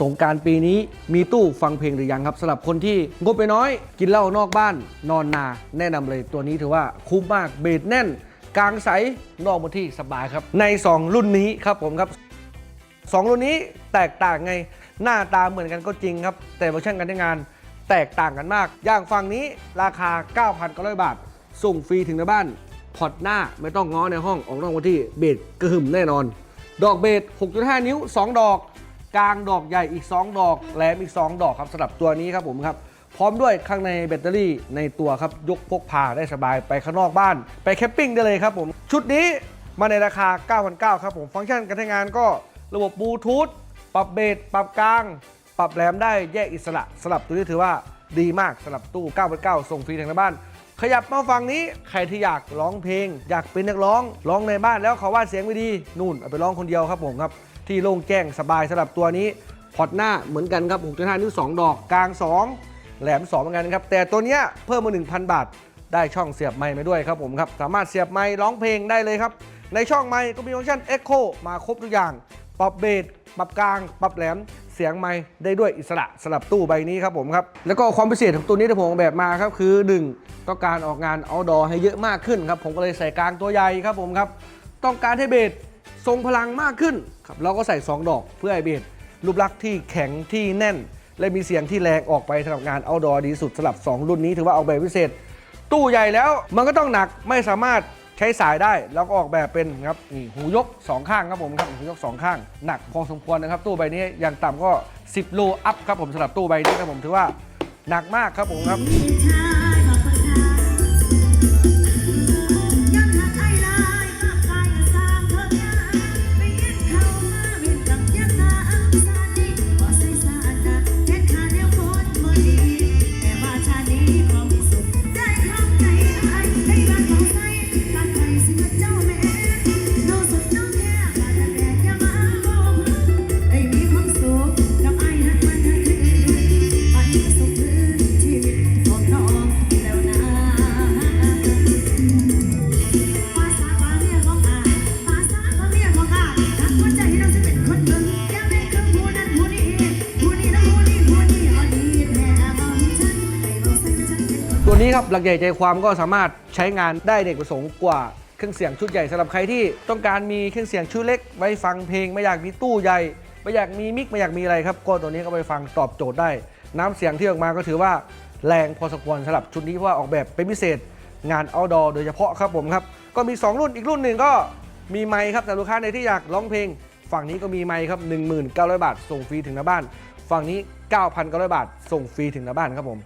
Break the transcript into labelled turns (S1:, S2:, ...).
S1: สงการปีนี้มีตู้ฟังเพลงหรือยังครับสำหรับคนที่งบไปน้อย กินเหล้านอกบ้านนอนนา แนะนำเลยตัวนี้ถือว่าคุ้มมากเบสแน่น กลางใสนอกบนที่สบายครับ ใน 2 รุ่นนี้ครับผมครับสองรุ่นนี้แตกต่างไงหน้าตาเหมือนกันก็จริงครับ แต่เวอร์ชันการใช้งานแตกต่างกันมาก อย่างฝั่งนี้ราคา 9,900 บาท ส่งฟรีถึงในบ้านพอร์ตหน้าไม่ต้องง้อในห้องออกนอกวันที่เบสกระหึ่มแน่นอน ดอกเบส6.5 นิ้ว 2 ดอก กลางดอกใหญ่อีก 2 ดอก แหลมอีก 2 ดอกครับสำหรับตัวนี้ครับผมครับ พร้อมด้วยข้างในแบตเตอรี่ในตัวครับ ยกพกพาได้สบายไปข้างนอกบ้าน ไปแคมปิ้งได้เลยครับผม ชุดนี้มาในราคา 9,900ครับผมฟังก์ชันการใช้งานก็ระบบบลูทูธปรับเบสปรับกลาง ปรับแหลมได้แยกอิสระสำหรับตัวนี้ถือว่าดีมากสำหรับตู้ 9,900ส่งฟรีถึงในบ้าน ขยับมาฝั่งนี้ใครที่อยากร้องเพลง อยากเป็นนักร้องร้องในบ้านแล้วเขาว่าเสียงไม่ดีนู่นเอาไปร้องคนเดียวครับผมครับ ที่โล่งแจ้งสบายสำหรับตัวนี้พอร์ตหน้าเหมือนกันครับ6.5นิ้ว2 ดอกกลาง 2 แหลม 2 เหมือนกันครับ แต่ตัวเนี้ยเพิ่มมา 1,000 บาท ได้ช่องเสียบไมค์มาด้วยครับผมครับ สามารถเสียบไมค์ร้องเพลงได้เลยครับ ในช่องไมค์ก็มีฟังก์ชัน Echo มาครบทุกอย่าง ปรับเบสปรับกลาง ปรับแหลมเสียงไมค์ได้ด้วยอิสระสำหรับตู้ใบนี้ครับผมครับ แล้วก็ความพิเศษของตัวนี้ที่ผมออกแบบมาครับคือ 1 ต้องการออกงาน outdoor ให้เยอะมากขึ้นครับผมก็เลยใส่กลางตัวใหญ่ครับผมครับ ต้องการให้เบส ทรงพลังมากขึ้นครับเราก็ใส่ 2 ดอกเพื่อให้เบสรูปลักษณ์ที่แข็งที่แน่น และมีเสียงที่แรงออกไปสำหรับงาน outdoor ดีสุดสำหรับ 2 รุ่นนี้ถือว่าออกแบบพิเศษ ตู้ใหญ่แล้วมันก็ต้องหนักไม่สามารถใช้สายได้แล้วก็ออกแบบเป็นครับนี่หูยก 2 ข้างครับผมครับหูยก 2 ข้างหนักพอสมควรนะครับ ตู้ใบนี้อย่างต่ำก็ 10 โลอัพครับผมสำหรับตู้ใบนี้ครับผมถือว่าหนักมากครับผมครับ ตัวนี้ครับหลักใหญ่ใจความก็สามารถใช้งานได้เด็กประสงค์กว่าเครื่องเสียงชุดใหญ่สำหรับใครที่ต้องการมีเครื่องเสียงชุดเล็ก ไว้ฟังเพลงไม่อยากมีตู้ใหญ่ไม่อยากมีมิกไม่อยากมีอะไรครับก็ตัวนี้ก็ไปฟังตอบโจทย์ได้ น้ำเสียงที่ออกมาก็ถือว่าแรงพอสมควรสำหรับชุดนี้เพราะว่าออกแบบเป็นพิเศษงาน outdoor โดยเฉพาะครับผมครับก็มี 2 รุ่นอีกรุ่นหนึ่งก็มีไมค์ครับแต่ลูกค้าในที่อยากร้องเพลง ฝั่งนี้ก็มีไมค์ครับ19,000 บาท ส่งฟรีถึงหน้าบ้าน ฝั่งนี้ 9,900 บาท ส่งฟรีถึงหน้าบ้านครับผม